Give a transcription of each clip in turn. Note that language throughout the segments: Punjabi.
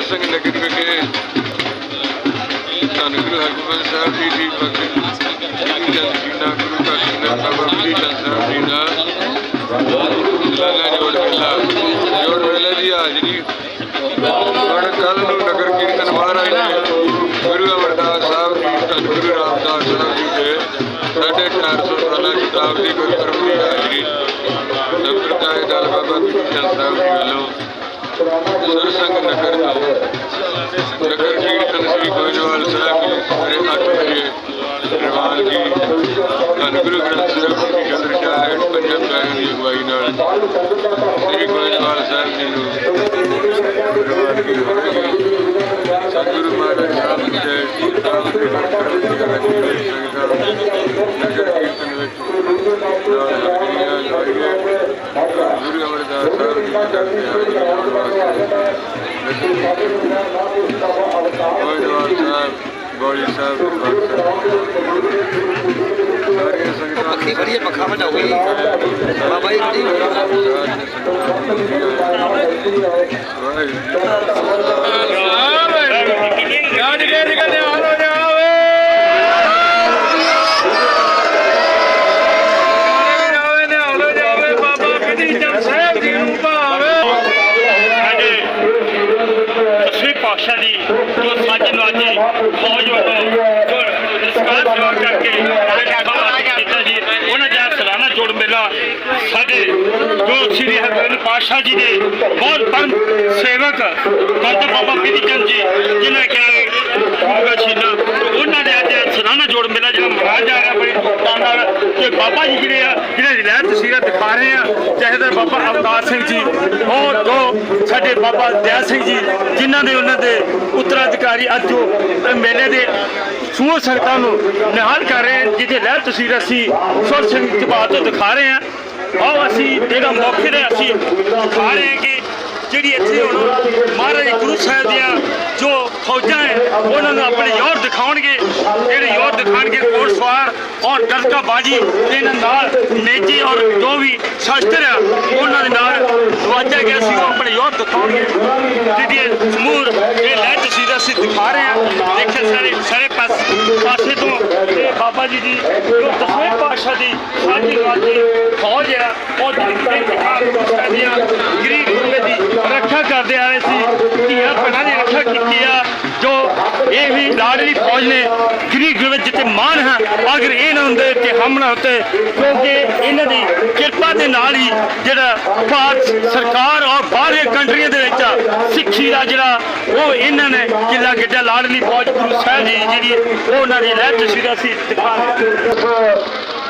ਸਿੰਘ ਨਗਰ ਵਿਖੇ ਧੰਨ ਗੁਰੂ ਹਰਗੋਬਿੰਦ ਸਾਹਿਬ ਜੀ ਦੀ ਬਖਸ਼ਿਸ਼ ਜੀਨਾ ਗੁਰੂ ਘਰ ਜੀ ਦਾ ਬਾਬਾ ਬੁੱਢੀ ਚੰਦ ਸਾਹਿਬ ਜੀ ਦਾ ਲਾਲਾ ਜੋੜ ਮੇਲਾ ਜੋੜ ਮੇਲੇ ਦੀ ਹਾਜ਼ਰੀ। ਹੁਣ ਕੱਲ ਨੂੰ ਨਗਰ ਕੀਰਤਨ ਮਹਾਰਾਜ ਜੀ ਗੁਰੂ ਅਮਰਦਾਸ ਸਾਹਿਬ ਜੀ, ਧੰਨ ਗੁਰੂ ਰਾਮਦਾਸ ਸਾਹਿਬ ਜੀ ਦੇ ਸਾਢੇ ਚਾਰ ਸੌ ਸਾਲਾ ਸ਼ਤਾਬਦੀ ਗੁਰਪੁਰਬ ਦੀ ਹਾਜ਼ਰੀ। ਸੰਪਰਦਾਇ ਦਲ ਬਾਬਾ ਬੁੱਢੀ ਚੰਦ ਸਾਹਿਬ ਜੀ ਵੱਲੋਂ ਸਰਸੰਗ ਨਗਰ ਤੋਂ ਨਗਰ ਕੀਰਤਨ ਸ੍ਰੀ ਗੋਇੰਦਵਾਲ ਸਾਹਿਬ ਜੀ 8 ਵਜੇ ਨਿਰਵਾਲ ਜੀ ਧੰਨ ਗੁਰੂ ਗ੍ਰੰਥ ਸਾਹਿਬ ਜੀ ਦੀ ਚੰਦਰ ਸ਼ਾਹ ਹੈ ਪੰਜਾਬ ਸਾਹਿਬ ਦੀ ਅਗਵਾਈ ਨਾਲ ਸ੍ਰੀ ਗੋਇੰਦਵਾਲ ਸਾਹਿਬ ਜੀ ਨੂੰ ਨਿਰਵਾਲ ਕੀ ਹੋਵੇਗੀ ਸਤਿਗੁਰੂ ਮਹਾਰਾਜ ਸਾਹਿਬ ਜੀ ਦੇ ਨਾਮ ਦੇ ਗੁਰਪੁਰਬ ਦੀ ਹਾਜ਼ਰੀ ਵਿੱਚ ਸੰਗਤਾਂ ਨਗਰ ਕੀਰਤਨ ਵਿੱਚ ਨਾਲ ਹਾਜ਼ਰੀਆਂ ਲਾਈਏ ਗੁਰੂ ਅਮਰਦਾਸ ਸਾਹਿਬ ਜੀ ਦੀ ਚੜ੍ਹਦੀ ਹਾਜ਼ਰੀ ਲਾਉਣ ਵਾਸਤੇ ਗੋਇੰਦਵਾਲ ਸਾਹਿਬ ਗੋਲੀ ਸਾਹਿਬ ਦਰਬਾਰ ਸਾਹਿਬ ਸਾਰੀਆਂ ਸੰਗਤਾਂ ਪੱਖੀ ਖੜੀ ਹੈ, ਪੱਖਾ ਵਜਾਓਗੇ। ਬਾਬਾ ਜੀ ਖੜੀ ਹੋਈ ਹੈ। ਗੱਜ ਕੇ ਨਿਕਲ ਹਾਲ ਹੋ ਦਸਵੇਂ ਦੀ ਜੋ ਸੱਚ ਨਵਾਜੀ, ਫੌਜ ਵੱਲੋਂ ਜੋ ਰਿਸਕਾਲ ਸੇਵਾ ਕਰਕੇ ਕੀਤਾ ਜੀ, ਉਹਨਾਂ ਦਾ ਸਾਲਾਨਾ ਜੋੜ ਮੇਲਾ ਸਾਡੇ ਜੋ ਸ੍ਰੀ ਹਰਗੋਬਿੰਦ ਪਾਤਸ਼ਾਹ ਜੀ ਦੇ ਬਹੁਤ ਪੰਥ ਸੇਵਕ ਪੰਥ ਬਾਬਾ ਬਿਧੀ ਚੰਦ ਜੀ, ਜਿਨ੍ਹਾਂ ਕਿਹਾ ਹੋਗਾ ਸ਼ੀਲਾ ਦੇ ਅੱਜ ਜੋੜ ਮੇਲਾ ਜਿਹੜਾ ਮਨਾਇਆ ਜਾ ਰਿਹਾ, ਬੜੀ ਧੂਮਧਾਮ ਨਾਲ ਤੇ ਬਾਬਾ ਜੀ ਜਿਹੜੇ ਆ, ਜਿਹੜੇ ਰਿਲਾਇਤ ਤਸਵੀਰਾਂ ਦਿਖਾ ਰਹੇ ਆ ਜਹਦਰ ਬਾਬਾ ਅਵਤਾਰ ਸਿੰਘ ਜੀ ਔਰ ਜੋ ਸਾਡੇ ਬਾਬਾ ਦਇਆ ਸਿੰਘ ਜੀ, ਜਿਨ੍ਹਾਂ ਦੇ ਉਹਨਾਂ ਦੇ ਉੱਤਰਾਧਿਕਾਰੀ ਅੱਜ ਜੋ ਮੇਲੇ ਦੇ ਸੂਹ ਸੰਗਤਾਂ ਨੂੰ ਨਿਹਾਲ ਕਰ ਰਹੇ ਹਨ ਜਿਹਦੇ ਲਹਿਰ ਤਸਵੀਰ ਅਸੀਂ ਸੁਰ ਸਿੰਘ ਜਵਾਬ ਤੋਂ ਦਿਖਾ ਰਹੇ ਹਾਂ ਆਓ ਅਸੀਂ ਜਿਹੜਾ ਮੌਕੇ ਤੇ ਅਸੀਂ ਦਿਖਾ ਰਹੇ ਹਾਂ ਕਿ ਜਿਹੜੀ ਇੱਥੇ ਹੁਣ ਮਹਾਰਾਜ ਗੁਰੂ ਸਾਹਿਬ ਦੀਆਂ ਜੋ ਫੌਜਾਂ ਹੈ, ਉਹਨਾਂ ਨੂੰ ਆਪਣੇ ਯੋਰ ਦਿਖਾਉਣਗੇ। ਜਿਹੜੇ ਯੋਰ ਦਿਖਾਣਗੇ ਘੋੜ ਸਵਾਰ ਔਰ ਡਰਕਾ ਬਾਜੀ ਇਹਨਾਂ ਨਾਲ ਨੇਜੀ ਔਰ ਜੋ ਵੀ ਸ਼ਸਤਰ ਆ, ਉਹਨਾਂ ਦੇ ਨਾਲ ਦਵਾਜਿਆ ਗਿਆ ਸੀ, ਉਹ ਆਪਣੇ ਯੋਰ ਦਿਖਾਉਣਗੇ। ਜਿਹੜੀ ਸਮੂਹ, ਇਹ ਲੈ ਤਸਵੀਰ ਅਸੀਂ ਦਿਖਾ ਰਹੇ ਹਾਂ। ਦੇਖੇ ਸਾਰੇ ਸਾਰੇ ਪਾਸ ਪਾਸੇ ਤੋਂ ਇਹ ਬਾਬਾ ਜੀ ਦੀ ਜੋ ਦਸਵੇਂ ਪਾਤਸ਼ਾਹ ਦੀ ਸਾਡੀ ਵਾਜੀ ਫੌਜ ਆ, ਉਹ ਦਿਖਾ ਦੀਆਂ ਗਰੀਬ ਰੱਖਿਆ ਕਰਦੇ ਆ ਰਹੇ ਸੀ। ਧੀਆਂ ਭੈਣਾਂ ਦੀ ਰੱਖਿਆ ਕੀਤੀ ਆ ਜੋ ਇਹ ਵੀ ਲਾਡਲੀ ਫੌਜ ਨੇ ਗਰੀਬ ਗੁਰਬੇ ਜਿੱਤੇ ਮਾਨ ਹੈ, ਅਗਰ ਇਹ ਹੁੰਦੇ ਤੇ ਹਮਲਾ ਹੁੰਦੇ ਕਿਉਂਕਿ ਇਹਨਾਂ ਦੀ ਕਿਰਪਾ ਦੇ ਨਾਲ ਹੀ ਜਿਹੜਾ ਭਾਰਤ ਸਰਕਾਰ ਔਰ ਬਾਹਰਲੇ ਕੰਟਰੀਆਂ ਦੇ ਵਿੱਚ ਸਿੱਖੀ ਦਾ ਜਿਹੜਾ ਉਹ ਇਹਨਾਂ ਨੇ ਕਿਲਾ ਗੱਡਾ ਲਾਡਲੀ ਫੌਜ ਗੁਰੂ ਸਾਹਿਬ ਜੀ ਜਿਹੜੀ ਉਹ ਉਹਨਾਂ ਦੀ ਲਹਿਰ ਤਸਵੀਰਾਂ ਸੀ ਦਿਖਾ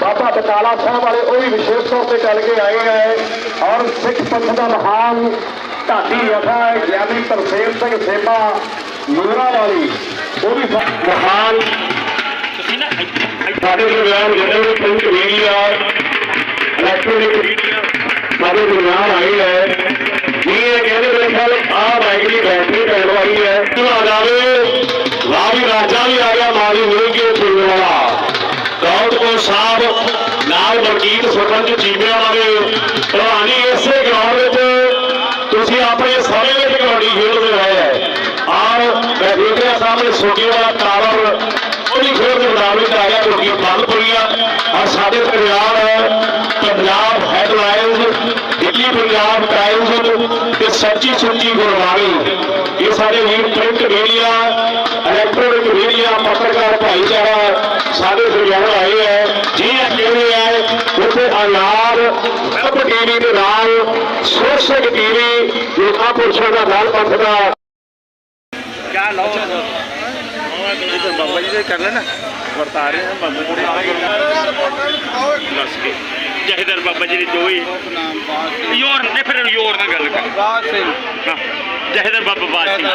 ਬਾਬਾ ਬਟਾਲਾ ਸਾਹਿਬ ਵਾਲੇ ਉਹ ਵੀ ਵਿਸ਼ੇਸ਼ ਤੌਰ ਤੇ ਚੱਲ ਕੇ ਆਏ ਹੈ ਔਰ ਸਿੱਖ ਪੰਥ ਦਾ ਮਹਾਨ ਢਾਡੀ ਯਥਾ ਗਿਆਨੀ ਤਰਸੇਮ ਸਿੰਘ ਸੇਬਾ ਨੂਰਾ ਵਾਲੀ ਉਹ ਵੀ ਮਹਾਨ ਸਾਡੇ ਦਰਮਿਆਨ ਜਿਹੜੇ ਵੀ ਪ੍ਰਿੰਟ ਮੀਡੀਆ ਇਲੈਕਟ੍ਰੋਨਿਕ ਮੀਡੀਆ ਸਾਡੇ ਦਰਮਿਆਨ ਆਈ ਹੈ ਜੀ ਇਹ ਕਹਿੰਦੇ ਮੇਰੇ ਖਿਆਲ ਆ ਬਾਈਕ ਦੀ ਬੈਟਰੀ ਪੈਣ ਵਾਲੀ ਹੈ। ਤੂੰ ਆ ਜਾਵੇ ਰਾਵੀ ਰਾਜਾ ਵੀ ਆ ਗਿਆ ਮਾਰੀ ਮਿਲ ਕੇ ਪਿੰਡ ਵਾਲਾ। ਦੌੜਪੁਰ ਸਾਹਿਬ ਨਾਲ ਵਕੀਲ ਸਰਪੰਚ ਚੀਮਿਆਂ ਵਾਲੇ ਪ੍ਰਧਾਨੀ ਇਸੇ ਵਿੱਚ ਕਬੱਡੀ ਖੇਡਦੇ ਰਹੇ ਹੈ ਆਹ ਮੈਂ ਦੇਖ ਰਿਹਾ ਸਾਹਮਣੇ ਸੋਟੀ ਵਾਲਾ ਉਹਦੀ ਖੇਡ ਦੇ ਮੈਦਾਨ ਵਿੱਚ ਆ ਗਿਆ ਕਿਉਂਕਿ ਬੰਦ ਪਈਆਂ ਔਰ ਸਾਡੇ ਪੰਜਾਬ ਪੰਜਾਬ ਹੈਡਲਾਈਨਸ ਦਿੱਲੀ ਪੰਜਾਬ ਟਾਈਮਸ ਤੇ ਸੱਚੀ ਸੁੱਚੀ ਗੁਰਬਾਣੀ। ਇਹ ਸਾਡੇ ਵੀਰ ਪ੍ਰਿੰਟ ਮੀਡੀਆ ਇਲੈਕਟ੍ਰੋਨਿਕ ਮੀਡੀਆ ਪੱਤਰਕਾਰ ਭਾਈਚਾਰਾ ਸਾਡੇ ਸੁਝਾਅ ਆਏ ਆ ਉੱਥੇ ਆਜ਼ਾਦ ਵੈਬ ਟੀਵੀ ਦੇ ਨਾਲ ਸੋਸ਼ਲ ਟੀਵੀ ਲੋਕਾਂ ਪੁਰਸ਼ਾਂ ਦਾ ਨਾਲ ਪੰਥ ਦਾ। ਕਿਆ ਲਓ? ਬਾਬਾ ਜੀ ਦੇ ਕਰ ਲੈਣਾ ਵਰਤਾ ਰਹੇ ਹਾਂ ਬਾਬਾ ਕੋੜੇ ਦੱਸ ਕੇ ਜਹਦਰ ਬਾਬਾ ਜੀ ਦੇ ਦੋ ਹੀ ਯੋਰ ਨੇ ਫਿਰ ਯੋਰ ਨਾਲ ਗੱਲ ਕਰ। ਬਾਦ ਸਿੰਘ। ਜਹਦਰ ਬਾਬਾ ਬਾਦ ਸਿੰਘ।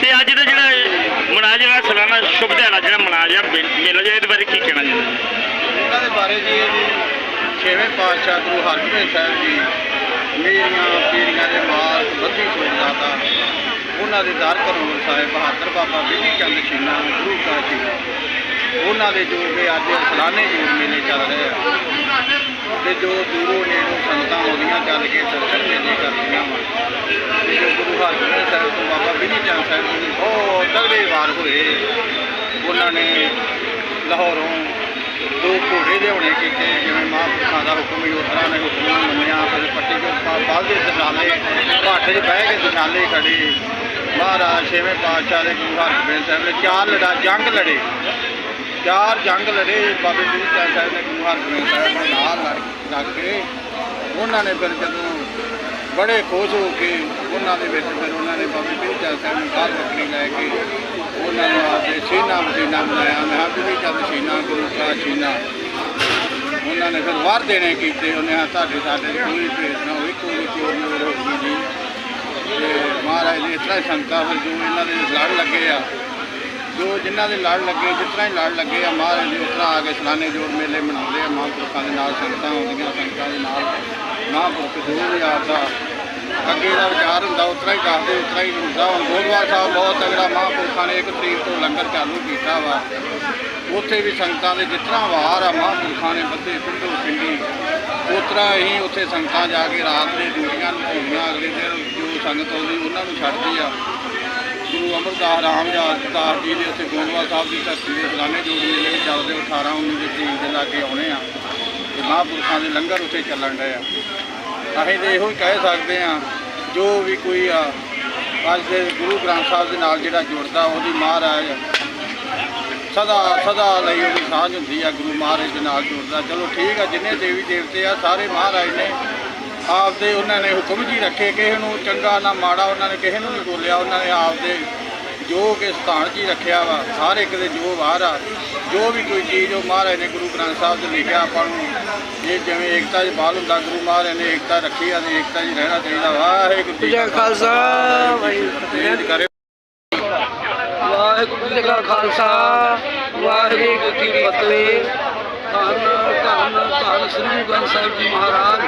ਤੇ ਅੱਜ ਦਾ ਜਿਹੜਾ ਜਿਹੜਾ ਸਾਲਾਨਾ ਸ਼ੁਭ ਦਿਹਾੜਾ ਜਿਹੜਾ ਮਨਾਇਆ ਜਾ ਮੇਲਾ ਜਿਹੜਾ ਇਹਦੇ ਬਾਰੇ ਕੀ ਕਹਿਣਾ ਚਾਹੁੰਦੇ ਉਹਨਾਂ ਦੇ ਬਾਰੇ ਜੀ ਇਹ ਜੀ ਛੇਵੇਂ ਪਾਤਸ਼ਾਹ ਗੁਰੂ ਹਰਗੋਬਿੰਦ ਸਾਹਿਬ ਜੀ ਮੇਰੀਆਂ ਪੀੜੀਆਂ ਦੇ ਮਾਲ ਬੱਧੀ ਸੋਚਦਾਤਾ ਉਹਨਾਂ ਦੇ ਦਰ ਕਰਮ ਸਾਹਿਬ ਬਹਾਦਰ ਬਾਬਾ ਬਿਧੀ ਚੰਦ ਛੀਨਾ, ਗੁਰੂ ਕਾ ਜੀ। ਉਹਨਾਂ ਦੇ ਜੋ ਕਿ ਅੱਜ ਸਲਾਨੇ ਜੋੜ ਮੇਲੇ ਚੱਲ ਰਹੇ ਆ, ਤੇ ਜੋ ਦੂਰੋਂ ਨੇੜੋਂ ਸੰਗਤਾਂ ਆਉਂਦੀਆਂ ਚੱਲ ਕੇ ਦਰਸ਼ਨ ਮੇਲੇ ਕਰਦੀਆਂ ਵਾ। ਤੇ ਜੋ ਗੁਰੂ ਹਰਗੋਬਿੰਦ ਸਾਹਿਬ ਤੋਂ ਬਾਬਾ ਬਿਧੀ ਚੰਦ ਸਾਹਿਬ ਜੀ ਬਹੁਤ ਤਗੜੇ ਵਾਰ ਹੋਏ। ਉਹਨਾਂ ਨੇ ਲਾਹੌਰੋਂ ਦੋ ਘੋੜੇ ਲਿਆਉਣੇ ਕੀਤੇ ਜਿਵੇਂ ਮਹਾਂਪੁਰਖਾਂ ਦਾ ਹੁਕਮ ਹੀ ਨੇ ਹੁਕਮ ਨੂੰ ਮੰਨਿਆ, ਫਿਰ ਪੱਟੀ ਦੇ ਬਾਅਦ ਦੇ ਦਸ਼ਾਲੇ ਘਾਟ 'ਚ ਬਹਿ ਕੇ ਦਸ਼ਾਲੇ ਖੜੇ ਮਹਾਰਾਜ ਛੇਵੇਂ ਪਾਤਸ਼ਾਹ ਦੇ ਗੁਰੂ ਹਰਗੋਬਿੰਦ ਸਾਹਿਬ ਨੇ ਚਾਰ ਲੜਾ, ਜੰਗ ਲੜੇ। ਚਾਰ ਜੰਗ ਲੜੇ, ਬਾਬੇ ਗੁਰੂ ਚੰਦ ਸਾਹਿਬ ਨੇ ਗੁਰੂ ਹਰਗੋਬਿੰਦ ਸਾਹਿਬ ਦੇ ਨਾਲ ਲੜ- ਲੱਗ ਕੇ, ਉਹਨਾਂ ਨੇ ਫਿਰ ਜਦੋਂ ਬੜੇ ਖੁਸ਼ ਹੋ ਕੇ, ਉਹਨਾਂ ਦੇ ਵਿੱਚ ਫਿਰ ਉਹਨਾਂ ਨੇ ਬਾਬੇ ਪੀਰ ਚੰਦ ਸਾਹਿਬ ਨੂੰ ਘਰ ਬੱਕਰੀ ਲੈ ਕੇ ਉਹਨਾਂ ਨੂੰ ਆਪਦੇ ਸੀਨਾ ਮਦੀਨਾ ਬਣਾਇਆ ਮੈਂ ਕਿਹਾ ਵੀ ਚੰਦ ਸੀਨਾ ਗੁਰੂ ਦਾ ਸੀਨਾ ਉਹਨਾਂ ਨੇ ਫਿਰ ਵਾਰ ਦੇਣੇ ਕੀਤੇ। ਉਹਨੇ ਆ ਤੁਹਾਡੇ ਸਾਡੇ ਦੀ ਕੋਈ ਭੇਦ ਨਾ ਹੋਈ ਕੋਈ ਚੋਰ ਨਾ ਹੋਈ ਜੀ। ਤੇ ਮਹਾਰਾਜ ਦੀ ਇਸ ਤਰ੍ਹਾਂ ਹੀ ਸੰਗਤਾਂ ਫਿਰ ਜੋ ਇਹਨਾਂ ਦੇ ਲੜ ਲੱਗੇ ਆ, ਜੋ ਜਿਨ੍ਹਾਂ ਦੇ ਲੜ ਲੱਗੇ, ਜਿਸ ਤਰ੍ਹਾਂ ਹੀ ਲੜ ਲੱਗੇ ਆ, ਮਹਾਰਾਜ ਦੇ ਉਸ ਤਰ੍ਹਾਂ ਆ ਕੇ ਸਲਾਨੇ ਜੋੜ ਮੇਲੇ ਮਨਾਉਂਦੇ ਆ। ਮਹਾਂਪੁਰਖਾਂ ਦੇ ਨਾਲ ਸੰਗਤਾਂ ਆਉਂਦੀਆਂ, ਸੰਗਤਾਂ ਦੇ ਨਾਲ ਮਹਾਂਪੁਰਖ ਜੋ ਵੀ ਆਪਦਾ ਅੱਗੇ ਦਾ ਵਿਚਾਰ ਹੁੰਦਾ ਉਸ ਹੀ ਕਰਦੇ ਉਸ ਹੀ ਹੁੰਦਾ। ਹੁਣ ਗੋਦਵਾਲ ਸਾਹਿਬ ਬਹੁਤ ਤਗੜਾ ਮਹਾਂਪੁਰਖਾਂ ਨੇ ਇੱਕ ਤਰੀਕ ਤੋਂ ਲੰਗਰ ਚਾਲੂ ਕੀਤਾ ਵਾ। ਉੱਥੇ ਵੀ ਸੰਗਤਾਂ ਦੇ ਜਿਸ ਤਰ੍ਹਾਂ ਵਾਰ ਆ, ਮਹਾਂਪੁਰਖਾਂ ਨੇ ਬੱਦੇ ਪਿੰਡੋ ਪਿੰਡੀ ਉਸ ਤਰ੍ਹਾਂ ਹੀ ਉੱਥੇ ਸੰਗਤਾਂ ਜਾ ਕੇ ਰਾਤ ਦੇ ਡਿਊਟੀਆਂ ਨਿਭਾਉਂਦੀਆਂ ਅਗਲੇ ਦਿਨ ਜੋ ਸੰਗਤ ਆਉਂਦੀ, ਉਹਨਾਂ ਨੂੰ ਛੱਡਦੀ ਆ। ਗੁਰੂ ਅਮਰਦਾਸ ਰਾਮਦਾਸ ਦਾਸ ਜੀ ਦੇ ਉੱਥੇ ਗੋਂਦਵਾਲ ਸਾਹਿਬ ਦੀ ਧਰਤੀ ਦੇ ਸਲਾਨੇ ਜੋੜ ਮੇਲੇ ਚੱਲਦੇ 18 19 ਦੇ ਤਰੀਕ ਦੇ ਲਾਗੇ ਆਉਣੇ ਆ। ਤੇ ਮਹਾਂਪੁਰਖਾਂ ਦੇ ਲੰਗਰ ਉੱਥੇ ਚੱਲਣ ਡਏ ਆ। ਅਸੀਂ ਤੇ ਇਹੋ ਹੀ ਕਹਿ ਸਕਦੇ ਆ ਜੋ ਵੀ ਕੋਈ ਆ, ਅੱਜ ਦੇ ਗੁਰੂ ਗ੍ਰੰਥ ਸਾਹਿਬ ਦੇ ਨਾਲ ਜਿਹੜਾ ਜੁੜਦਾ, ਉਹਦੀ ਮਹਾਰਾਜ ਸਦਾ ਸਦਾ ਲਈ ਉਹਦੀ ਸਾਂਝ ਹੁੰਦੀ ਆ, ਗੁਰੂ ਮਹਾਰਾਜ ਦੇ ਨਾਲ ਜੁੜਦਾ। ਚਲੋ ਠੀਕ ਆ, ਜਿੰਨੇ ਦੇਵੀ ਦੇਵਤੇ ਆ, ਸਾਰੇ ਮਹਾਰਾਜ ਨੇ ਆਪਦੇ ਉਹਨਾਂ ਨੇ ਹੁਕਮ ਜੀ ਰੱਖੇ, ਕਿਸੇ ਨੂੰ ਚੰਗਾ ਨਾ ਮਾੜਾ ਉਹਨਾਂ ਨੇ ਕਿਸੇ ਨੂੰ ਨਹੀਂ ਬੋਲਿਆ, ਉਹਨਾਂ ਨੇ ਆਪਦੇ ਜੋ ਕਿ ਸਥਾਨ ਜੀ ਰੱਖਿਆ ਵਾ ਹਰ ਇੱਕ ਦੇ ਜੋ ਵਾਰ ਆ ਜੋ ਵੀ ਕੋਈ ਚੀਜ਼ ਉਹ ਮਹਾਰਾਜ ਨੇ ਗੁਰੂ ਗ੍ਰੰਥ ਸਾਹਿਬ 'ਚ ਲਿਖਿਆ ਆਪਾਂ ਨੂੰ ਇਹ ਜਿਵੇਂ ਏਕਤਾ 'ਚ ਬਾਲ ਹੁੰਦਾ ਗੁਰੂ ਮਹਾਰਾਜ ਨੇ ਏਕਤਾ ਰੱਖੀ ਆ ਤੇ ਏਕਤਾ 'ਚ ਰਹਿਣਾ ਚਾਹੀਦਾ ਵਾਹਿਗੁਰੂ ਜੀ ਕਾ ਖਾਲਸਾ ਵਾਹਿਗੁਰੂ ਜੀ ਕਰੇ ਵਾਹਿਗੁਰੂ ਜੀ ਕਾ ਖਾਲਸਾ ਵਾਹਿਗੁਰੂ ਜੀ ਕੀ ਫਤਿਹ। ਧੰਨ ਧੰਨ ਧੰਨ ਸ੍ਰੀ ਗੁਰੂ ਗ੍ਰੰਥ ਸਾਹਿਬ ਜੀ ਮਹਾਰਾਜ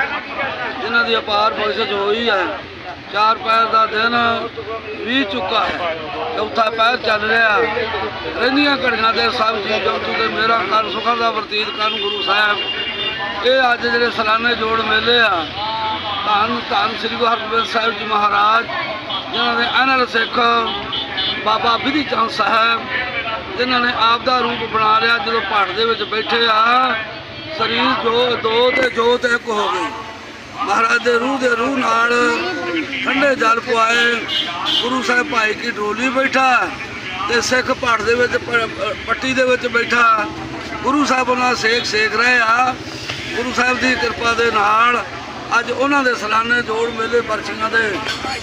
ਜਿਨ੍ਹਾਂ ਦੀ ਅਪਾਰ ਬਖਸ਼ਿਸ਼ ਹੋਈ ਹੈ। ਚਾਰ ਪੈਰ ਦਾ ਦਿਨ ਵੀ ਚੁੱਕਾ ਹੈ। ਚੌਥਾ ਪੈਰ ਚੱਲ ਰਿਹਾ। ਰਹਿੰਦੀਆਂ ਘੜੀਆਂ ਦੇ ਸਭ ਜੀ ਜੰਤੂ ਤੇ ਮੇਰਾ ਕਰ ਸੁਖਾਂ ਦਾ ਵਰਤੀਤ ਕਰਨ ਗੁਰੂ ਸਾਹਿਬ। ਇਹ ਅੱਜ ਜਿਹੜੇ ਸਲਾਨੇ ਜੋੜ ਮੇਲੇ ਆ, ਧੰਨ ਧੰਨ ਸ੍ਰੀ ਗੁਰੂ ਹਰਗੋਬਿੰਦ ਸਾਹਿਬ ਜੀ ਮਹਾਰਾਜ, ਜਿਨ੍ਹਾਂ ਦੇ ਅਨਲ ਸਿੱਖ, ਬਾਬਾ ਬਿਧੀ ਚੰਦ ਸਾਹਿਬ, ਜਿਨ੍ਹਾਂ ਨੇ ਆਪ ਦਾ ਰੂਪ ਬਣਾ ਲਿਆ ਜਦੋਂ ਪਹਾੜ ਦੇ ਵਿੱਚ ਬੈਠੇ ਆ, ਸਰੀਰ ਜੋ ਦੋ ਤੇ ਜੋਤ ਇੱਕ ਹੋ ਗਈ ਮਹਾਰਾਜ ਦੇ ਰੂਹ ਦੇ ਰੂਹ ਨਾਲ ਠੰਡੇ ਜਲ ਪੁਆਏ। ਗੁਰੂ ਸਾਹਿਬ ਭਾਈ ਕੀ ਡੋਲੀ ਬੈਠਾ ਤੇ ਸਿੱਖ ਪਹਾੜ ਦੇ ਵਿੱਚ ਪੱਟੀ ਦੇ ਵਿੱਚ ਬੈਠਾ। ਗੁਰੂ ਸਾਹਿਬ ਉਹਨਾਂ ਦਾ ਸੇਖ ਸੇਖ ਰਹੇ ਆ। ਗੁਰੂ ਸਾਹਿਬ ਦੀ ਕਿਰਪਾ ਦੇ ਨਾਲ ਅੱਜ ਉਹਨਾਂ ਦੇ ਸਲਾਨੇ ਜੋੜ ਮੇਲੇ ਪਰਚੀਆਂ ਦੇ।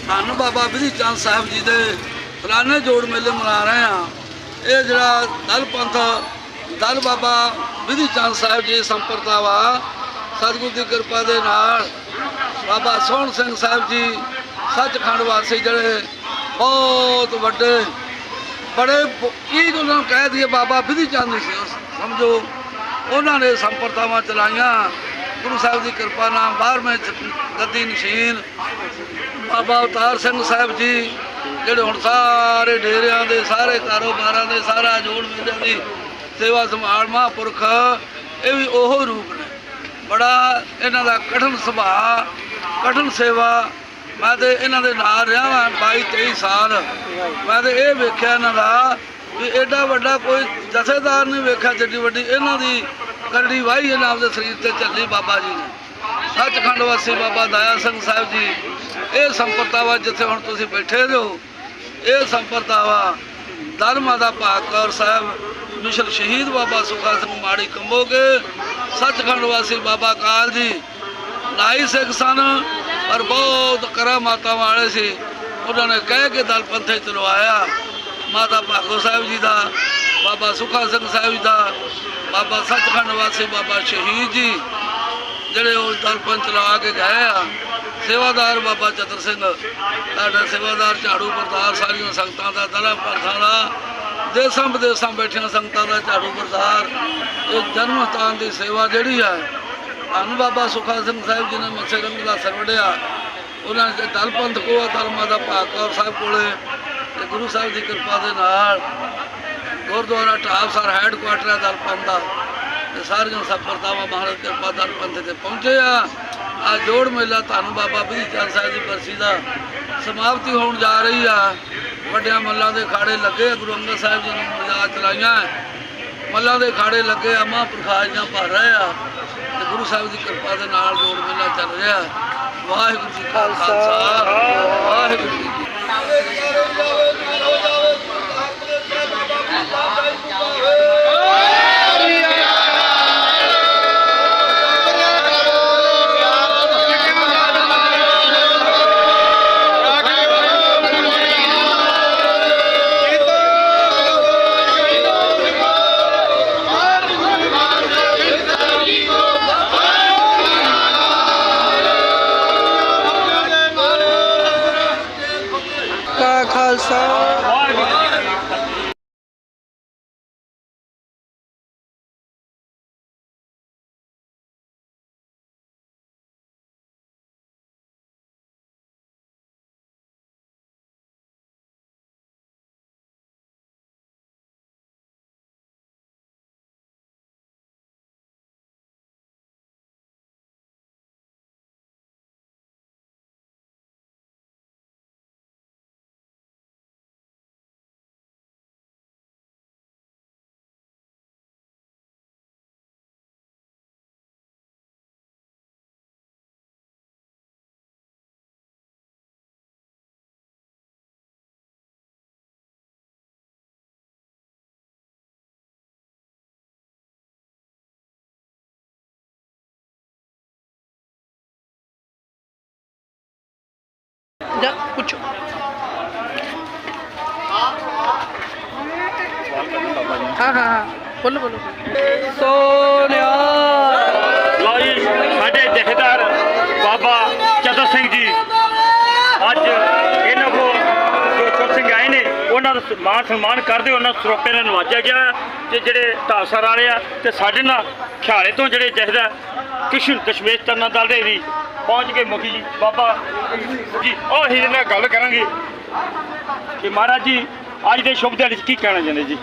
ਧੰਨ ਬਾਬਾ ਬਿਧੀ ਚੰਦ ਸਾਹਿਬ ਜੀ ਦੇ ਸਲਾਨੇ ਜੋੜ ਮੇਲੇ ਮਨਾ ਰਹੇ ਆ। ਇਹ ਜਿਹੜਾ ਦਲ ਪੰਥ, ਦਲ ਬਾਬਾ ਬਿਧੀ ਚੰਦ ਸਾਹਿਬ ਜੀ ਸੰਪਰਦਾ ਵਾ, ਸਤਿਗੁਰ ਦੀ ਕਿਰਪਾ ਦੇ ਨਾਲ ਬਾਬਾ ਸੋਹਣ ਸਿੰਘ ਸਾਹਿਬ ਜੀ, ਸੱਚਖੰਡ ਵਾਸੀ ਜਿਹੜੇ ਬਹੁਤ ਵੱਡੇ, ਬੜੇ ਕੀ ਉਹਨਾਂ ਨੂੰ ਕਹਿ ਦਈਏ ਬਾਬਾ ਵਿਧੀ ਚੰਦ ਸੀ ਉਹ ਸਮਝੋ, ਉਹਨਾਂ ਨੇ ਸੰਪਰਤਾਵਾਂ ਚਲਾਈਆਂ। ਗੁਰੂ ਸਾਹਿਬ ਦੀ ਕਿਰਪਾ ਨਾਲ 12ਵੇਂ ਗੱਦੀ ਨਸ਼ੀਨ ਬਾਬਾ ਅਵਤਾਰ ਸਿੰਘ ਸਾਹਿਬ ਜੀ, ਜਿਹੜੇ ਹੁਣ ਸਾਰੇ ਡੇਰਿਆਂ ਦੇ, ਸਾਰੇ ਕਾਰੋਬਾਰਾਂ ਦੇ, ਸਾਰਾ ਜੋੜ ਮੇਲਿਆਂ ਦੀ ਸੇਵਾ ਸੰਭਾਲ ਮਹਾਂਪੁਰਖ, ਇਹ ਵੀ ਉਹ ਰੂਪ ਨੇ। ਬੜਾ ਇਹਨਾਂ ਦਾ ਕਠਨ ਸੁਭਾਅ, ਕਠਨ ਸੇਵਾ। ਮੈਂ ਤੇ ਇਹਨਾਂ ਦੇ ਨਾਲ ਰਿਹਾ ਵਾਂ 22 23 ਸਾਲ। ਮੈਂ ਤੇ ਇਹ ਵੇਖਿਆ ਇਹਨਾਂ ਦਾ ਵੀ ਐਡਾ ਵੱਡਾ ਕੋਈ ਜਥੇਦਾਰ ਨਹੀਂ ਵੇਖਿਆ, ਜਿੱਡੀ ਵੱਡੀ ਇਹਨਾਂ ਦੀ ਕਰੜੀ ਵਾਹੀ ਇਹਨਾਂ ਆਪਦੇ ਸਰੀਰ ਤੇ ਚੱਲੀ ਬਾਬਾ ਜੀ ਨੇ। ਸੱਚਖੰਡ ਵਾਸੀ ਬਾਬਾ ਦਇਆ ਸਿੰਘ ਸਾਹਿਬ ਜੀ, ਇਹ ਸੰਪਰਦਾਵਾ ਜਿੱਥੇ ਹੁਣ ਤੁਸੀਂ ਬੈਠੇ ਹੋ, ਇਹ ਸੰਪਰਦਾਵਾ ਧਰਮਾਂ ਦਾ ਭਾਗਕੌਰ ਸਾਹਿਬ ਮਿਸ਼ਲ ਸ਼ਹੀਦ ਬਾਬਾ ਸੁਖਾ ਸਿੰਘ ਮਾੜੀ ਕੰਬੋਗੇ। ਸੱਚਖੰਡ ਵਾਸੀ ਬਾਬਾ ਕਾਲ ਜੀ। ਨਾਈ ਸਿੱਖ ਸਨ, ਪਰ ਬਹੁਤ ਕਰਾਮਾਤਾਂ ਵਾਲੇ ਸੀ। ਉਹਨਾਂ ਨੇ ਕਹਿ ਕੇ ਦਲ ਪੰਥੇ ਚਲਵਾਇਆ ਮਾਤਾ ਭਾਗੋ ਸਾਹਿਬ ਜੀ ਦਾ, ਬਾਬਾ ਸੁਖਾ ਸਿੰਘ ਸਾਹਿਬ ਜੀ ਦਾ, ਬਾਬਾ ਸੱਚਖੰਡ ਵਾਸੀ ਬਾਬਾ ਸ਼ਹੀਦ ਜੀ, ਜਿਹੜੇ ਉਹ ਦਲ ਪੰਥ ਲਾ ਕੇ ਗਏ ਆ। ਸੇਵਾਦਾਰ ਬਾਬਾ ਚਤਰ ਸਿੰਘ ਸਾਡਾ ਸੇਵਾਦਾਰ ਝਾੜੂ ਬਰਦਾਰ ਸਾਰੀਆਂ ਸੰਗਤਾਂ ਦਾ ਦਲਾ ਪੰਥਾਂ ਦਾ ਦੇਸਾਂ ਵਿਦੇਸਾਂ ਬੈਠੀਆਂ ਸੰਗਤਾਂ ਦਾ ਝਾੜੂ ਬਰਦਾਰ, ਇਹ ਜਨਮ ਸਥਾਨ ਦੀ ਸੇਵਾ ਜਿਹੜੀ ਆ, ਧੰਨ ਬਾਬਾ ਸੁਖਾ ਸਿੰਘ ਸਾਹਿਬ ਜੀ ਨੇ ਮੱਸੇ ਰੰਗ ਦਾ ਸਰਵੜਿਆ ਉਹਨਾਂ ਨੇ ਦਲ ਪੰਥ ਕੋ ਧਰਮਾਂ ਦਾ ਭਾਗਕੌਰ ਸਾਹਿਬ ਕੋਲੇ ਤੇ ਗੁਰੂ ਸਾਹਿਬ ਦੀ ਕਿਰਪਾ ਦੇ ਨਾਲ ਗੁਰਦੁਆਰਾ ਢਾਬਸਰ ਹੈਡਕੁਆਟਰ ਹੈ ਦਲ ਪੰਥ ਦਾ। ਤੇ ਸਾਰੀਆਂ ਸਫਲਤਾਵਾਂ ਮਹਾਰਾਜ ਕਿਰਪਾ ਦਰ ਪੰਥ ਤੇ ਪਹੁੰਚੇ ਆ। ਆ ਜੋੜ ਮੇਲਾ ਤੁਹਾਨੂੰ ਬਾਬਾ ਬਿਧੀ ਚੰਦ ਸਾਹਿਬ ਦੀ ਬਰਸੀ ਦਾ ਸਮਾਪਤੀ ਹੋਣ ਜਾ ਰਹੀ ਆ। ਵੱਡਿਆਂ ਮੱਲਾਂ ਦੇ ਖਾੜੇ ਲੱਗੇ, ਗੁਰੂ ਅੰਗਦ ਸਾਹਿਬ ਜੀ ਨੇ ਮਰਜ਼ਾਦ ਚਲਾਈਆਂ। ਮੱਲਾਂ ਦੇ ਖਾੜੇ ਲੱਗੇ ਆ ਮਹਾਂਪੁਰਖਾਂ ਭਰ ਰਹੇ ਆ। ਤੇ ਗੁਰੂ ਸਾਹਿਬ ਦੀ ਕਿਰਪਾ ਦੇ ਨਾਲ ਜੋੜ ਮੇਲਾ ਚੱਲ ਰਿਹਾ। ਵਾਹਿਗੁਰੂ ਜੀ ਕਾ ਖਾਲਸਾ, ਵਾਹਿਗੁਰੂ ਜੀ ਜੀ ਸਾਡੇ ਜਥੇਦਾਰ ਬਾਬਾ ਚਤਰ ਸਿੰਘ ਜੀ। ਅੱਜ ਇਹਨਾਂ ਕੋ ਜੋ ਚੁਰ ਸਿੰਘ ਆਏ ਨੇ ਉਹਨਾਂ ਦਾ ਮਾਨ ਸਨਮਾਨ ਕਰਦੇ ਉਹਨਾਂ ਸਰੋਪੇ ਨਾਲ ਨਵਾਜਿਆ ਗਿਆ ਤੇ ਜਿਹੜੇ ਢਾਸਰ ਵਾਲੇ ਆ ਤੇ ਸਾਡੇ ਨਾਲ ਖਿਆਲੇ ਤੋਂ ਜਿਹੜੇ ਜਥੇਦਾਰ ਕਿਸ਼ਨ ਕਸ਼ਮੇਸ਼ ਤਰਨਾ ਦਲ ਦੇ ਵੀ ਪਹੁੰਚ ਕੇ ਮੁਖੀ ਜੀ ਬਾਬਾ ਜੀ ਉਹ ਹੀ ਨਾਲ ਗੱਲ ਕਰਾਂਗੇ। ਕਿ ਮਹਾਰਾਜ ਜੀ ਅੱਜ ਦੇ ਸ਼ੁਭ ਦਿਹਾੜੇ 'ਚ ਕੀ ਕਹਿਣਾ ਚਾਹੁੰਦੇ ਜੀ?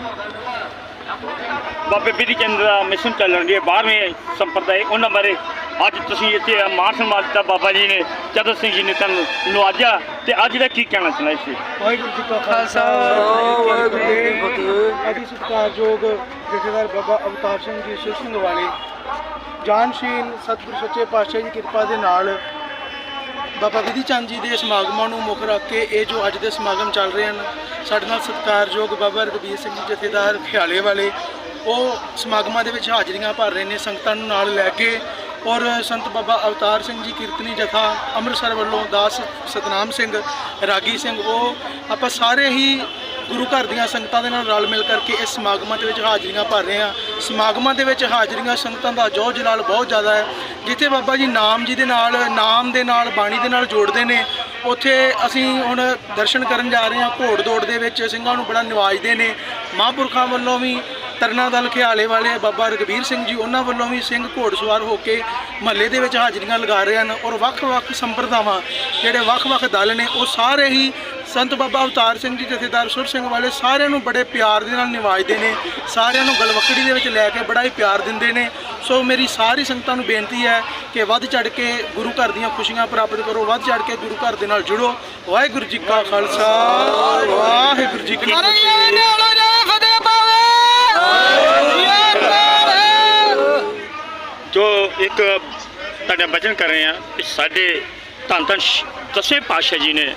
ਬਾਬੇ ਬਿਧੀ ਚੰਦ ਦਾ ਮਿਸ਼ਨ ਚੱਲਣ ਦੀ 12ਵੇਂ ਸੰਪਰਦਾਇ ਉਹਨਾਂ ਬਾਰੇ ਅੱਜ ਤੁਸੀਂ ਇੱਥੇ ਮਾਨ ਸਨਮਾਨ ਦਿੱਤਾ ਬਾਬਾ ਜੀ ਨੇ ਚਦਰ ਸਿੰਘ ਜੀ ਨੇ ਤੁਹਾਨੂੰ ਨਵਾਜਿਆ ਤੇ ਅੱਜ ਦਾ ਕੀ ਕਹਿਣਾ ਚਾਹੁੰਦਾ ਸੀ ਵਾਹਿਗੁਰੂ ਜੀ ਕਾ ਖਾਲਸਾ ਵਾਹਿਗੁਰੂ ਜੀ ਕੀ ਫਤਿਹ। ਅਤੀ ਸਤਿਕਾਰਯੋਗ ਜਥੇਦਾਰ ਬਾਬਾ ਅਵਤਾਰ ਸਿੰਘ ਜੀ ਸਿਰ ਸਿੰਘ ਵਾਲੇ ਜਾਨਸ਼ੀਨ ਸਤਿਗੁਰ ਸੱਚੇ ਪਾਤਸ਼ਾਹ ਜੀ ਕਿਰਪਾ ਦੇ ਨਾਲ ਬਾਬਾ ਵਿਧੀ ਚੰਦ ਜੀ ਦੇ ਸਮਾਗਮਾਂ ਨੂੰ ਮੁੱਖ ਰੱਖ ਕੇ ਇਹ ਜੋ ਅੱਜ ਦੇ ਸਮਾਗਮ ਚੱਲ ਰਹੇ ਹਨ, ਸਾਡੇ ਨਾਲ ਸਤਿਕਾਰਯੋਗ ਬਾਬਾ ਰਘਬੀਰ ਸਿੰਘ ਜੀ ਜਥੇਦਾਰ ਖਿਆਲੇ ਵਾਲੇ, ਉਹ ਸਮਾਗਮਾਂ ਦੇ ਵਿੱਚ ਹਾਜ਼ਰੀਆਂ ਭਰ ਰਹੇ ਨੇ, ਸੰਗਤਾਂ ਨੂੰ ਨਾਲ ਲੈ ਕੇ ਔਰ ਸੰਤ ਬਾਬਾ ਅਵਤਾਰ ਸਿੰਘ ਜੀ ਕੀਰਤਨੀ ਜਥਾ ਅੰਮ੍ਰਿਤਸਰ ਵੱਲੋਂ ਦਾਸ ਸਤਨਾਮ ਸਿੰਘ ਰਾਗੀ ਸਿੰਘ, ਉਹ ਆਪਾਂ ਸਾਰੇ ਹੀ ਗੁਰੂ ਘਰ ਦੀਆਂ ਸੰਗਤਾਂ ਦੇ ਨਾਲ ਰਲ ਮਿਲ ਕਰਕੇ ਇਸ ਸਮਾਗਮਾਂ ਦੇ ਵਿੱਚ ਹਾਜ਼ਰੀਆਂ ਭਰ ਰਹੇ ਹਾਂ। ਸਮਾਗਮਾਂ ਦੇ ਵਿੱਚ ਹਾਜ਼ਰੀਆਂ ਸੰਗਤਾਂ ਦਾ ਜੋ ਜਲਾਲ ਬਹੁਤ ਜ਼ਿਆਦਾ ਹੈ। ਜਿੱਥੇ ਬਾਬਾ ਜੀ ਨਾਮ ਜੀ ਦੇ ਨਾਲ, ਨਾਮ ਦੇ ਨਾਲ, ਬਾਣੀ ਦੇ ਨਾਲ ਜੋੜਦੇ ਨੇ। ਉੱਥੇ ਅਸੀਂ ਹੁਣ ਦਰਸ਼ਨ ਕਰਨ ਜਾ ਰਹੇ ਹਾਂ ਘੋੜ ਦੌੜ ਦੇ ਵਿੱਚ। ਸਿੰਘਾਂ ਨੂੰ ਬੜਾ ਨਿਵਾਜਦੇ ਨੇ। ਮਹਾਂਪੁਰਖਾਂ ਵੱਲੋਂ ਵੀ ਤਰਨਾ ਦਲ ਖਿਆਲੇ ਵਾਲੇ ਬਾਬਾ ਰਗਵੀਰ ਸਿੰਘ ਜੀ, ਉਹਨਾਂ ਵੱਲੋਂ ਵੀ ਸਿੰਘ ਘੋੜਸਵਾਰ ਹੋ ਕੇ ਮਹੱਲੇ ਦੇ ਵਿੱਚ ਹਾਜ਼ਰੀਆਂ ਲਗਾ ਰਹੇ ਹਨ ਔਰ ਵੱਖ-ਵੱਖ ਸੰਪਰਦਾਵਾਂ, ਜਿਹੜੇ ਵੱਖ-ਵੱਖ ਦਲ ਨੇ, ਉਹ ਸਾਰੇ ਹੀ ਸੰਤ ਬਾਬਾ ਅਵਤਾਰ ਸਿੰਘ ਜੀ ਜਥੇਦਾਰ ਸੁਰ ਸਿੰਘ ਵਾਲੇ ਸਾਰਿਆਂ ਨੂੰ ਬੜੇ ਪਿਆਰ ਦੇ ਨਾਲ ਨਿਵਾਜਦੇ ਨੇ ਸਾਰਿਆਂ ਨੂੰ ਗਲਵਕੜੀ ਦੇ ਵਿੱਚ ਲੈ ਕੇ ਬੜਾ ਹੀ ਪਿਆਰ ਦਿੰਦੇ ਨੇ। ਸੋ ਮੇਰੀ ਸਾਰੀ ਸੰਗਤਾਂ ਨੂੰ ਬੇਨਤੀ ਹੈ ਕਿ ਵੱਧ ਚੜ ਕੇ ਗੁਰੂ ਘਰ ਦੀਆਂ ਖੁਸ਼ੀਆਂ ਪ੍ਰਾਪਤ ਕਰੋ ਵੱਧ ਚੜ ਕੇ ਗੁਰੂ ਘਰ ਦੇ ਨਾਲ ਜੁੜੋ। ਵਾਹਿਗੁਰੂ ਜੀ ਕਾ ਖਾਲਸਾ ਵਾਹਿਗੁਰੂ ਜੀ ਕੀ ਫਤਿਹ। ਜੋ ਇੱਕ ਤੁਹਾਡਾ ਬਚਨ ਕਰ ਰਹੇ ਆ ਕਿ ਸਾਡੇ ਧੰਨ ਧੰਨ ਸ਼- ਦਸਵੇਂ ਪਾਤਸ਼ਾਹ ਜੀ ਨੇ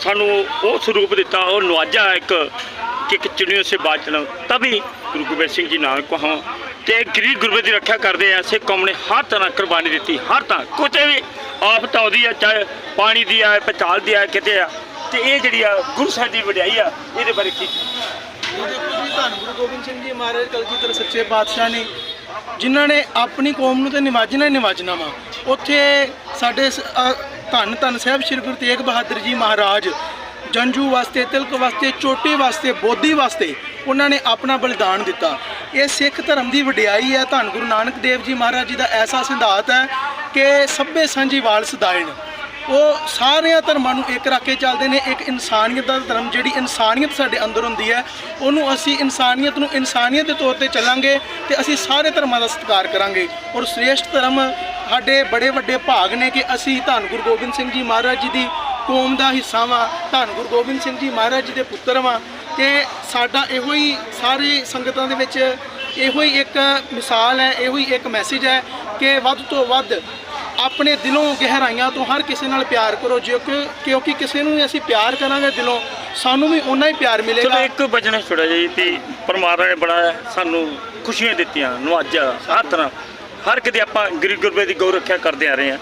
ਸਾਨੂੰ ਉਹ ਸਰੂਪ ਦਿੱਤਾ, ਉਹ ਨਵਾਜਾ ਇੱਕ, ਕਿ ਇੱਕ ਚੁਣਿਓ ਸੇ ਬਾਚਣਾ ਤभी ਗੁਰੂ ਗੋਬਿੰਦ ਸਿੰਘ ਜੀ ਨਾਨਕ ਕੋ ਹਾਂ ਤੇ ਗਰੀਬ ਗੁਰਬੇ ਦੀ ਰੱਖਿਆ ਕਰਦੇ ਆ ਸਿੱਖ ਕੌਮ ਨੇ ਹਰ ਤਰ੍ਹਾਂ ਕੁਰਬਾਨੀ ਦਿੱਤੀ, ਹਰ ਤਰ੍ਹਾਂ। ਕਿਤੇ ਵੀ ਆਫਤ ਆਉਂਦੀ ਆ, ਚਾਹੇ ਪਾਣੀ ਦੀ ਆ, ਪਚਾਲ ਦੀ ਆ, ਕਿਤੇ ਆ। ਤੇ ਇਹ ਜਿਹੜੀ ਆ ਗੁਰੂ ਸਾਹਿਬ ਦੀ ਵਡਿਆਈ ਆ, ਇਹਦੇ ਬਾਰੇ ਕੀ ਧੰਨ ਗੁਰੂ ਗੋਬਿੰਦ ਸਿੰਘ ਜੀ ਮਹਾਰਾਜ ਕਲਗੀਧਰ ਸੱਚੇ ਪਾਤਸ਼ਾਹ ਨੇ, ਜਿਨ੍ਹਾਂ ਨੇ ਆਪਣੀ ਕੌਮ ਨੂੰ ਤੇ ਨਿਵਾਜਣਾ ਹੀ ਨਿਵਾਜਣਾ ਵਾ। ਉੱਥੇ ਸਾਡੇ ਧੰਨ ਧੰਨ ਸਾਹਿਬ ਸ੍ਰੀ ਗੁਰੂ ਤੇਗ ਬਹਾਦਰ ਜੀ ਮਹਾਰਾਜ, ਜੰਜੂ ਵਾਸਤੇ, ਤਿਲਕ ਵਾਸਤੇ, ਚੋਟੀ ਵਾਸਤੇ, ਬੋਧੀ ਵਾਸਤੇ ਉਹਨਾਂ ਨੇ ਆਪਣਾ ਬਲੀਦਾਨ ਦਿੱਤਾ। ਇਹ ਸਿੱਖ ਧਰਮ ਦੀ ਵਡਿਆਈ ਹੈ। ਧੰਨ ਗੁਰੂ ਨਾਨਕ ਦੇਵ ਜੀ ਮਹਾਰਾਜ ਜੀ ਦਾ ਐਸਾ ਸਿਧਾਂਤ ਹੈ ਕਿ ਸਭੇ ਸਾਂਝੀ ਵਾਲ ਸਦਾਇਣ ਉਹ ਸਾਰਿਆਂ ਧਰਮਾਂ ਨੂੰ ਇੱਕ ਰੱਖ ਕੇ ਚੱਲਦੇ ਨੇ, ਇੱਕ ਇਨਸਾਨੀਅਤ ਦਾ ਧਰਮ ਜਿਹੜੀ ਇਨਸਾਨੀਅਤ ਸਾਡੇ ਅੰਦਰ ਹੁੰਦੀ ਹੈ, ਉਹਨੂੰ ਅਸੀਂ ਇਨਸਾਨੀਅਤ ਨੂੰ ਇਨਸਾਨੀਅਤ ਦੇ ਤੌਰ ਤੇ ਚੱਲਾਂਗੇ ਤੇ ਅਸੀਂ ਸਾਰੇ ਧਰਮਾਂ ਦਾ ਸਤਿਕਾਰ ਕਰਾਂਗੇ। ਔਰ ਸ੍ਰੇਸ਼ਟ ਧਰਮ ਸਾਡੇ ਬੜੇ ਵੱਡੇ ਭਾਗ ਨੇ ਕਿ ਅਸੀਂ ਧੰਨ ਗੁਰੂ ਗੋਬਿੰਦ ਸਿੰਘ ਜੀ ਮਹਾਰਾਜ ਜੀ ਦੀ ਕੌਮ ਦਾ ਹਿੱਸਾ ਵਾਂ, ਧੰਨ ਗੁਰੂ ਗੋਬਿੰਦ ਸਿੰਘ ਜੀ ਮਹਾਰਾਜ ਜੀ ਦੇ ਪੁੱਤਰ ਵਾਂ। ਤੇ ਸਾਡਾ ਇਹੋ ਹੀ ਸਾਰੇ ਸੰਗਤਾਂ ਦੇ ਵਿੱਚ ਇਹੋ ਹੀ ਇੱਕ ਮਿਸਾਲ ਹੈ, ਇਹੋ ਹੀ ਇੱਕ ਮੈਸੇਜ ਹੈ ਕਿ ਵੱਧ ਤੋਂ ਵੱਧ ਆਪਣੇ ਦਿਲੋਂ ਗਹਿਰਾਈਆਂ ਤੋਂ ਹਰ ਕਿਸੇ ਨਾਲ ਪਿਆਰ ਕਰੋ ਜੇ ਕਿ ਕਿਉਂਕਿ ਕਿਸੇ ਨੂੰ ਵੀ ਅਸੀਂ ਪਿਆਰ ਕਰਾਂਗੇ ਦਿਲੋਂ, ਸਾਨੂੰ ਵੀ ਓਨਾ ਹੀ ਪਿਆਰ ਚਲੋ ਮਿਲੇਗਾ ਇੱਕ ਬਚਨ ਛੋੜਾ ਜੀ ਤੇ ਪਰਮਾਤਮਾ ਨੇ ਬੜਾ ਸਾਨੂੰ ਖੁਸ਼ੀਆਂ ਦਿੱਤੀਆਂ ਨਵਾਜਿਆ ਹਰ ਤਰ੍ਹਾਂ ਹਰ ਕਿਤੇ ਆਪਾਂ ਗਰੀਬ ਗੁਰਬੇ ਦੀ ਗੌ ਰੱਖਿਆ ਕਰਦੇ ਆ ਰਹੇ ਆ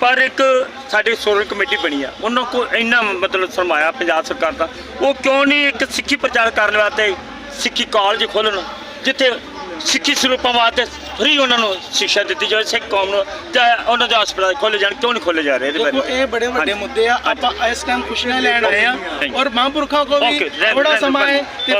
ਪਰ ਇੱਕ ਸਾਡੀ ਸੋਰਲ ਕਮੇਟੀ ਬਣੀ ਆ, ਉਹਨਾਂ ਕੋ ਇੰਨਾ ਮਤਲਬ ਸਰਮਾਇਆ ਪੰਜਾਬ ਸਰਕਾਰ ਦਾ। ਉਹ ਕਿਉਂ ਨਹੀਂ ਇੱਕ ਸਿੱਖੀ ਪ੍ਰਚਾਰ ਕਰਨ ਵਾਸਤੇ ਸਿੱਖੀ ਕਾਲਜ ਖੋਲ੍ਹਣ, ਜਿੱਥੇ ਸਿੱਖੀ ਸਰੂਪਾਂ ਵਾਸਤੇ ਫ੍ਰੀ ਉਹਨਾਂ ਨੂੰ ਸਿੱਖਿਆ ਦਿੱਤੀ ਜਾਵੇ ਸਿੱਖ ਕੌਮ ਨੂੰ ਤੇ ਉਹਨਾਂ ਦੇ ਹਸਪਤਾਲ ਖੋਲ੍ਹੇ ਜਾਣ ਕਿਉਂ ਨਹੀਂ ਖੋਲ੍ਹੇ ਜਾ ਰਹੇ ਇਹਦੇ ਦੇਖੋ ਬਾਰੇ ਇਹ ਬੜੇ ਵੱਡੇ ਮੁੱਦੇ ਆ ਆਪਾਂ ਇਸ ਟਾਈਮ ਖੁਸ਼ੀਆਂ ਲੈਣ ਆਏ ਆ. ਔਰ ਮਹਾਂਪੁਰਖਾਂ ਕੋ ਵੀ ਥੋੜਾ ਸਮਾਂ ਹੈ ਤੇ.